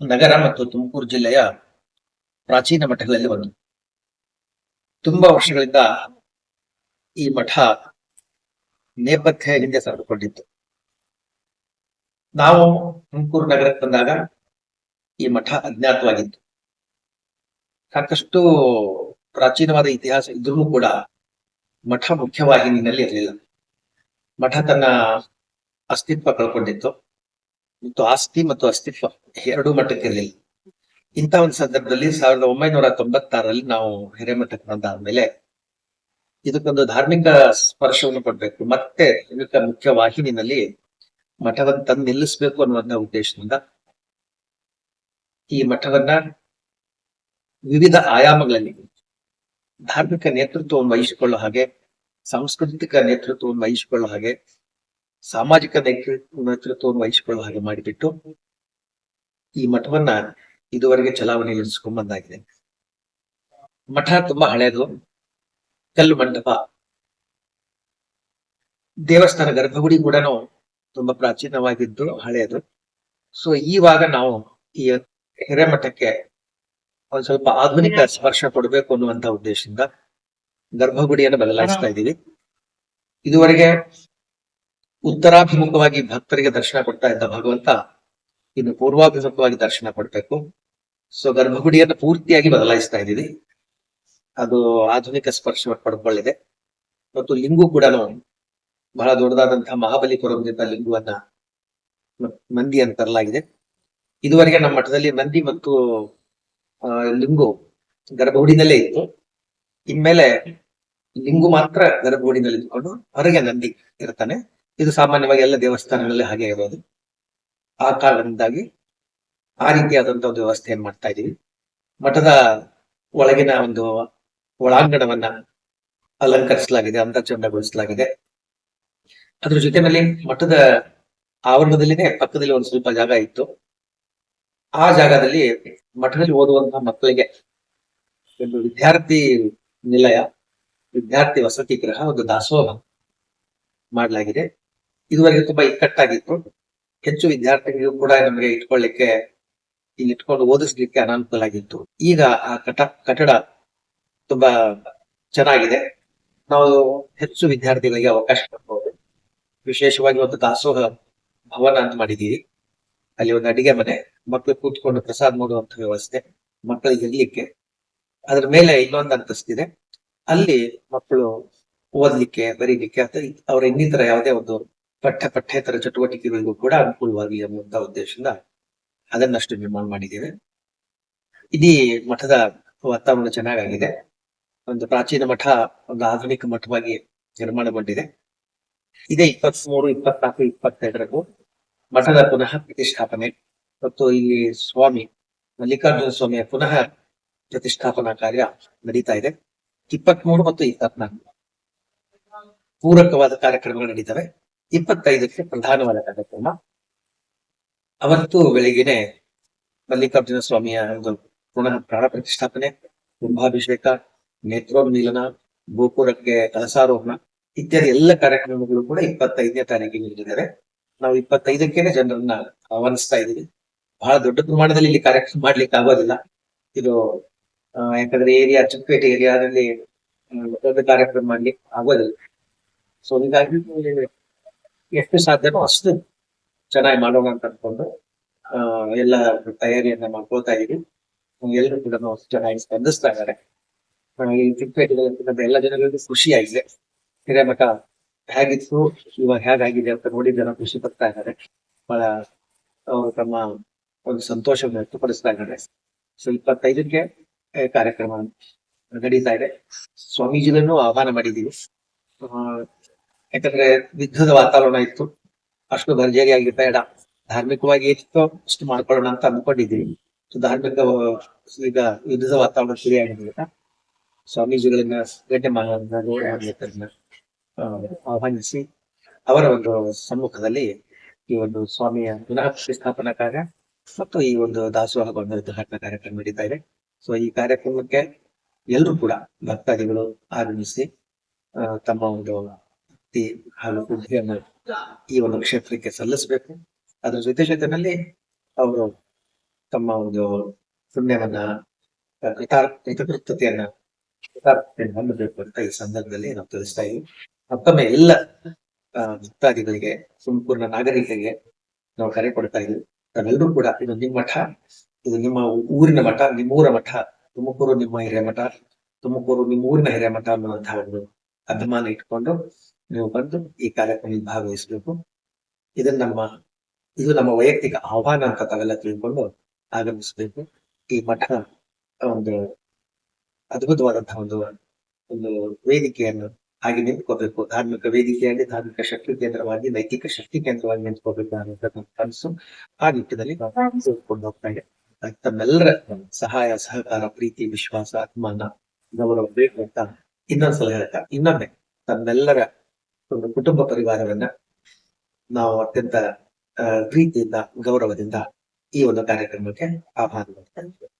ನಗರ ಮತ್ತು ತುಮಕೂರು ಜಿಲ್ಲೆಯ ಪ್ರಾಚೀನ ಮಠಗಳಲ್ಲಿ ಒಂದು. ತುಂಬಾ ವರ್ಷಗಳಿಂದ ಈ ಮಠ ನೇಪಥ್ಯ ಹಿಂದೆ ಸರಿದುಕೊಂಡಿತ್ತು ನಾವು ತುಮಕೂರು ನಗರಕ್ಕೆ ಬಂದಾಗ ಈ ಮಠ ಅಜ್ಞಾತವಾಗಿತ್ತು. ಸಾಕಷ್ಟು ಪ್ರಾಚೀನವಾದ ಇತಿಹಾಸ ಇದ್ರೂ ಕೂಡ ಮಠ ಮುಖ್ಯವಾಹಿನಿಯಲ್ಲಿ ಇರಲಿಲ್ಲ. ಮಠ ತನ್ನ ಅಸ್ತಿತ್ವ ಕಳ್ಕೊಂಡಿತ್ತು. ಮತ್ತು ಆಸ್ತಿ ಮತ್ತು ಅಸ್ತಿತ್ವ ಎರಡೂ ಮಟ್ಟಕ್ಕೆ ಇರಲಿಲ್ಲ. ಇಂಥ ಒಂದು ಸಂದರ್ಭದಲ್ಲಿ ಸಾವಿರದ ಒಂಬೈನೂರ ತೊಂಬತ್ತಾರರಲ್ಲಿ ನಾವು ಹಿರೇಮಠಕ್ಕೆ ಬಂದಾದ್ಮೇಲೆ ಇದಕ್ಕೊಂದು ಧಾರ್ಮಿಕ ಸ್ಪರ್ಶವನ್ನು ಕೊಡ್ಬೇಕು. ಮತ್ತೆ ಇದಕ್ಕೆ ಮುಖ್ಯ ವಾಹಿನಿನಲ್ಲಿ ಮಠವನ್ನು ತಂದು ನಿಲ್ಲಿಸಬೇಕು ಅನ್ನುವಂತ ಉದ್ದೇಶದಿಂದ ಈ ಮಠವನ್ನ ವಿವಿಧ ಆಯಾಮಗಳಲ್ಲಿ ಧಾರ್ಮಿಕ ನೇತೃತ್ವವನ್ನು ವಹಿಸಿಕೊಳ್ಳೋ ಹಾಗೆ, ಸಾಂಸ್ಕೃತಿಕ ನೇತೃತ್ವವನ್ನು ವಹಿಸಿಕೊಳ್ಳೋ ಹಾಗೆ ಸಾಮಾಜಿಕ ನೇತೃತ್ವ ನೇತೃತ್ವವನ್ನು ವಹಿಸಿಕೊಳ್ಳುವ ಹಾಗೆ ಮಾಡಿಬಿಟ್ಟು ಈ ಮಠವನ್ನ ಇದುವರೆಗೆ ಚಲಾವಣೆ ಬಂದಾಗಿದೆ. ಮಠ ತುಂಬಾ ಹಳೆಯದು ಕಲ್ಲು ಮಂಟಪ. ದೇವಸ್ಥಾನ ಗರ್ಭಗುಡಿ ಕೂಡ ತುಂಬಾ ಪ್ರಾಚೀನವಾಗಿದ್ದು ಹಳೆಯದು ಸೊ ಈವಾಗ ನಾವು ಈ ಹಿರೇಮಠಕ್ಕೆ ಒಂದ್ ಸ್ವಲ್ಪ ಆಧುನಿಕ ಸ್ಪರ್ಶ ಕೊಡಬೇಕು ಅನ್ನುವಂತ ಉದ್ದೇಶದಿಂದ ಗರ್ಭಗುಡಿಯನ್ನು ಬದಲಾಯಿಸ್ತಾ ಇದ್ದೀವಿ. ಇದುವರೆಗೆ ಉತ್ತರಾಭಿಮುಖವಾಗಿ ಭಕ್ತರಿಗೆ ದರ್ಶನ ಕೊಡ್ತಾ ಇದ್ದ ಭಗವಂತ ಇನ್ನು ಪೂರ್ವಾಭಿಮುಖವಾಗಿ ದರ್ಶನ ಕೊಡ್ಬೇಕು. ಸೊ ಗರ್ಭಗುಡಿಯನ್ನು ಪೂರ್ತಿಯಾಗಿ ಬದಲಾಯಿಸ್ತಾ ಇದ್ದೀವಿ. ಅದು ಆಧುನಿಕ ಸ್ಪರ್ಶ ಪಡ್ಕೊಳ್ಳಿದೆ. ಮತ್ತು ಲಿಂಗು ಕೂಡ ಬಹಳ ದೊಡ್ಡದಾದಂತಹ ಮಹಾಬಲಿಪುರದಿಂದ ಲಿಂಗುವನ್ನ ಮಂದಿ ತರಲಾಗಿದೆ. ಇದುವರೆಗೆ ನಮ್ಮ ಮಠದಲ್ಲಿ ನಂದಿ ಮತ್ತು ಲಿಂಗು ಗರ್ಭಗುಡಿನಲ್ಲೇ ಇತ್ತು. ಇನ್ಮೇಲೆ ಲಿಂಗು ಮಾತ್ರ ಗರ್ಭಗುಡಿನಲ್ಲಿ ಇದ್ಕೊಂಡು ಹೊರಗೆ ನಂದಿ ಇರ್ತಾನೆ. ಇದು ಸಾಮಾನ್ಯವಾಗಿ ಎಲ್ಲ ದೇವಸ್ಥಾನಗಳಲ್ಲಿ ಹಾಗೆ ಇರೋದು. ಆ ಕಾರಣದಿಂದಾಗಿ ಆ ರೀತಿಯಾದಂತಹ ಒಂದು ವ್ಯವಸ್ಥೆಯನ್ನು ಮಾಡ್ತಾ ಇದೀವಿ. ಮಠದ ಒಳಗಿನ ಒಂದು ಒಳಾಂಗಣವನ್ನ ಅಲಂಕರಿಸಲಾಗಿದೆ ಅಂತರ್ಚಂಡಗೊಳಿಸಲಾಗಿದೆ ಅದ್ರ ಜೊತೆನಲ್ಲಿ ಮಠದ ಆವರಣದಲ್ಲಿನೇ ಪಕ್ಕದಲ್ಲಿ ಒಂದು ಸ್ವಲ್ಪ ಜಾಗ ಇತ್ತು. ಆ ಜಾಗದಲ್ಲಿ ಮಠದಲ್ಲಿ ಓದುವಂತಹ ಮಕ್ಕಳಿಗೆ ಒಂದು ವಿದ್ಯಾರ್ಥಿ ನಿಲಯ, ವಿದ್ಯಾರ್ಥಿ ವಸತಿ ಗೃಹ, ಒಂದು ದಾಸೋಹ ಮಾಡಲಾಗಿದೆ. ಇದುವರೆಗೆ ತುಂಬಾ ಇಕ್ಕಟ್ಟಾಗಿತ್ತು ಹೆಚ್ಚು ವಿದ್ಯಾರ್ಥಿಗಳಿಗೂ ಕೂಡ ನಮಗೆ ಇಟ್ಕೊಳ್ಳಿಕ್ಕೆ ಇಲ್ಲಿ ಇಟ್ಕೊಂಡು ಓದಿಸ್ಲಿಕ್ಕೆ ಅನಾನುಕೂಲ ಆಗಿತ್ತು. ಈಗ ಆ ಕಟ, ಕಟ್ಟಡ ತುಂಬಾ ಚೆನ್ನಾಗಿದೆ. ನಾವು ಹೆಚ್ಚು ವಿದ್ಯಾರ್ಥಿಗಳಿಗೆ ಅವಕಾಶ ಕೊಡ್ಬೋದು. ವಿಶೇಷವಾಗಿ ಒಂದು ದಾಸೋಹ ಭವನ ಅಂತ ಮಾಡಿದೀವಿ ಅಲ್ಲಿ ಒಂದು ಅಡಿಗೆ ಮನೆ ಮಕ್ಕಳು ಕೂತ್ಕೊಂಡು ಪ್ರಸಾದ ಮಾಡುವಂತ ವ್ಯವಸ್ಥೆ ಮಕ್ಕಳಿಗೆ ಇರ್ಲಿಕ್ಕೆ. ಅದ್ರ ಮೇಲೆ ಇನ್ನೊಂದು ಅಂತಸ್ತಿದೆ. ಅಲ್ಲಿ ಮಕ್ಕಳು ಓದ್ಲಿಕ್ಕೆ, ಬರೀಲಿಕ್ಕೆ, ಅಥವಾ ಅವರ ಇನ್ನಿತರ ಯಾವುದೇ ಒಂದು ಪಠ್ಯ ಪಠ್ಯೇತರ ಚಟುವಟಿಕೆಗಳಿಗೂ ಕೂಡ ಅನುಕೂಲವಾಗಿ ಎಂಬಂತ ಉದ್ದೇಶದಿಂದ ಅದನ್ನಷ್ಟು ನಿರ್ಮಾಣ ಮಾಡಿದ್ದೇವೆ. ಇಡೀ ಮಠದ ವಾತಾವರಣ ಚೆನ್ನಾಗಾಗಿದೆ. ಒಂದು ಪ್ರಾಚೀನ ಮಠ, ಒಂದು ಆಧುನಿಕ ಮಠವಾಗಿ ನಿರ್ಮಾಣಗೊಂಡಿದೆ ಇದೇ ಇಪ್ಪತ್ತ್ ಮೂರು ಇಪ್ಪತ್ನಾಲ್ಕು ಇಪ್ಪತ್ತೆರಡರಗೂ ಮಠದ ಪುನಃ ಪ್ರತಿಷ್ಠಾಪನೆ. ಮತ್ತು ಇಲ್ಲಿ ಸ್ವಾಮಿ ಮಲ್ಲಿಕಾರ್ಜುನ ಸ್ವಾಮಿಯ ಪುನಃ ಪ್ರತಿಷ್ಠಾಪನಾ ಕಾರ್ಯ ನಡೀತಾ ಇದೆ. ಇಪ್ಪತ್ಮೂರು ಮತ್ತು ಇಪ್ಪತ್ನಾಲ್ಕು ಪೂರಕವಾದ ಕಾರ್ಯಕ್ರಮಗಳು ನಡೀತವೆ. ಇಪ್ಪತ್ತೈದಕ್ಕೆ ಪ್ರಧಾನವಾದ ಕಾರ್ಯಕ್ರಮ. ಅವತ್ತು ಬೆಳಿಗ್ಗೆನೆ ಮಲ್ಲಿಕಾರ್ಜುನ ಸ್ವಾಮಿಯ ಒಂದು ಪುನಃ ಪ್ರಾಣ ಪ್ರತಿಷ್ಠಾಪನೆ, ಕುಂಭಾಭಿಷೇಕ, ನೇತ್ರೋನ್ಮೀಲನ, ಗೋಪುರಕ್ಕೆ ಕಲಸಾರೋಹಣ ಇತ್ಯಾದಿ ಎಲ್ಲ ಕಾರ್ಯಕ್ರಮಗಳು ಕೂಡ ಇಪ್ಪತ್ತೈದನೇ ತಾರೀಕಿಗೆ ನೀಡಿದ್ದಾರೆ ನಾವು ಇಪ್ಪತ್ತೈದಕ್ಕೇನೆ ಜನರನ್ನ ಆಹ್ವಾನಿಸ್ತಾ ಇದ್ದೀವಿ. ಬಹಳ ದೊಡ್ಡ ಪ್ರಮಾಣದಲ್ಲಿ ಇಲ್ಲಿ ಕಾರ್ಯಕ್ರಮ ಮಾಡ್ಲಿಕ್ಕೆ ಆಗೋದಿಲ್ಲ. ಇದು ಯಾಕಂದ್ರೆ ಏರಿಯಾ, ಚಿಕ್ಕಪೇಟೆ ಏರಿಯಾದಲ್ಲಿ ದೊಡ್ಡ ಕಾರ್ಯಕ್ರಮ ಮಾಡ್ಲಿಕ್ಕೆ ಆಗೋದಿಲ್ಲ. ಸೊ ಹೀಗಾಗಿ ಎಷ್ಟು ಸಾಧ್ಯನೋ ಅಷ್ಟು ಚೆನ್ನಾಗಿ ಮಾಡೋಣ ಅಂತ ಅನ್ಕೊಂಡು ಆ, ಎಲ್ಲ ತಯಾರಿಯನ್ನ ಮಾಡ್ಕೊಳ್ತಾ ಇದೀವಿ. ಎಲ್ಲರೂ ಕೂಡ ಚೆನ್ನಾಗಿ ಸ್ಪಂದಿಸ್ತಾ ಇದ್ದಾರೆ. ಈ ಚಿಕ್ಕಪೇಟೆಗಳಲ್ಲಿ ಎಲ್ಲ ಜನಗಳಿಗೂ ಖುಷಿ ಆಗಿದೆ. ಹಿರೇಮಠ ಹೇಗಿತ್ತು ಇವಾಗ ಹೇಗಾಗಿದೆ ಅಂತ ನೋಡಿ ಜನ ಖುಷಿ ಪಡ್ತಾ ಇದ್ದಾರೆ. ಬಹಳ ಅವರು ತಮ್ಮ ಒಂದು ಸಂತೋಷವನ್ನು ವ್ಯಕ್ತಪಡಿಸ್ತಾ ಇದ್ದಾರೆ. ಸೊ ಇಪ್ಪತ್ತೈದಕ್ಕೆ ಕಾರ್ಯಕ್ರಮ ನಡೀತಾ ಇದೆ. ಸ್ವಾಮೀಜಿಗಳನ್ನು ಆಹ್ವಾನ ಮಾಡಿದ್ದೀವಿ. ಆ, ಯಾಕಂದ್ರೆ ಯುದ್ಧದ ವಾತಾವರಣ ಇತ್ತು. ಅಷ್ಟು ಭರ್ಜರಿಯಾಗಿ ಬೇಡ ಧಾರ್ಮಿಕವಾಗಿ ಏನಿತ್ತು ಅಷ್ಟು ಮಾಡ್ಕೊಳ್ಳೋಣ ಅಂತ ಅನ್ಕೊಂಡಿದ್ದೀವಿ. ಸೊ, ಧಾರ್ಮಿಕ ಈಗ ಯುದ್ಧದ ವಾತಾವರಣ ಸರಿಯಾಗಿಲ್ಲ ಸ್ವಾಮೀಜಿಗಳನ್ನ ಆ, ಆಹ್ವಾನಿಸಿ ಅವರ ಒಂದು ಸಮ್ಮುಖದಲ್ಲಿ ಈ ಒಂದು ಸ್ವಾಮಿಯ ಪುನಃ ಪ್ರತಿಷ್ಠಾಪನಾ ಕಾರ್ಯ ಮತ್ತು ಈ ಒಂದು ದಾಸೋಹ ಉದ್ಘಾಟನಾ ಕಾರ್ಯಕ್ರಮ ನಡೀತಾ ಇದೆ. ಸೊ, ಈ ಕಾರ್ಯಕ್ರಮಕ್ಕೆ ಎಲ್ಲರೂ ಕೂಡ ಭಕ್ತಾದಿಗಳು ಆಗಮಿಸಿ ತಮ್ಮ ಒಂದು ಭಕ್ತಿ ಹಾಗೂ ಬುದ್ಧಿಯನ್ನು ಈ ಒಂದು ಕ್ಷೇತ್ರಕ್ಕೆ ಸಲ್ಲಿಸಬೇಕು. ಅದರ ಜೊತೆ ಜೊತೆನಲ್ಲಿ ಅವರು ತಮ್ಮ ಒಂದು ಪುಣ್ಯವನ್ನ ಕೃತಜ್ಞತೆಯನ್ನ ಕೃತಾರ್ಥತೆಯನ್ನು ಹೊಂದಬೇಕು ಅಂತ ಈ ಸಂದರ್ಭದಲ್ಲಿ ನಾವು ತಿಳಿಸ್ತಾ ಇದ್ದೀವಿ. ಮತ್ತೊಮ್ಮೆ ಎಲ್ಲ ಭಕ್ತಾದಿಗಳಿಗೆ, ಸಂಪೂರ್ಣ ನಾಗರಿಕರಿಗೆ ನಾವು ಕರೆ ಕೊಡ್ತಾ ಇದ್ದೀವಿ. ನಾವೆಲ್ಲರೂ ಕೂಡ ಇದು ನಿಮ್ಮ ಮಠ, ಇದು ನಿಮ್ಮ ಊರಿನ ಮಠ, ನಿಮ್ಮೂರ ಮಠ, ತುಮಕೂರು ನಿಮ್ಮ ಹಿರಿಯ ಮಠ, ತುಮಕೂರು ನಿಮ್ಮ ಊರಿನ ಮಠ ಅನ್ನುವಂತಹ ಒಂದು ಅಭಿಮಾನ ಇಟ್ಕೊಂಡು ನೀವು ಬಂದು ಈ ಕಾರ್ಯಕ್ರಮದಲ್ಲಿ ಭಾಗವಹಿಸಬೇಕು. ಇದನ್ನ ನಮ್ಮ, ಇದು ನಮ್ಮ ವೈಯಕ್ತಿಕ ಆಹ್ವಾನ ಅಂತ ತಾವೆಲ್ಲ ತಿಳ್ಕೊಂಡು ಆಗಮಿಸಬೇಕು. ಈ ಮಠ ಒಂದು ಅದ್ಭುತವಾದಂತಹ ಒಂದು ಒಂದು ವೇದಿಕೆಯನ್ನು ಹಾಗೆ ನಿಂತ್ಕೋಬೇಕು. ಧಾರ್ಮಿಕ ವೇದಿಕೆಯಾಗಿ ಧಾರ್ಮಿಕ ಶಕ್ತಿ ಕೇಂದ್ರವಾಗಿ ನೈತಿಕ ಶಕ್ತಿ ಕೇಂದ್ರವಾಗಿ ನಿಂತ್ಕೋಬೇಕು ಅನ್ನೋದನ್ನ ಕನಸು ಆ ನಿಟ್ಟಿನಲ್ಲಿ ಕೊಂಡು ಹೋಗ್ತಾ ಇದೆ ತಮ್ಮೆಲ್ಲರ ಸಹಾಯ, ಸಹಕಾರ, ಪ್ರೀತಿ, ವಿಶ್ವಾಸ, ಅಭಿಮಾನ, ಗೌರವ ಬೇಕು ಅಂತ ಇನ್ನೊಂದ್ಸಲ ಹೇಳ್ತಾ, ಇನ್ನೊಮ್ಮೆ ತಮ್ಮೆಲ್ಲರ ಒಂದು ಕುಟುಂಬ ಪರಿವಾರವನ್ನ ನಾವು ಅತ್ಯಂತ ಪ್ರೀತಿಯಿಂದ ಗೌರವದಿಂದ ಈ ಒಂದು ಕಾರ್ಯಕ್ರಮಕ್ಕೆ ಆಹ್ವಾನ ಮಾಡ್ತಾ ಇದ್ದೇವೆ.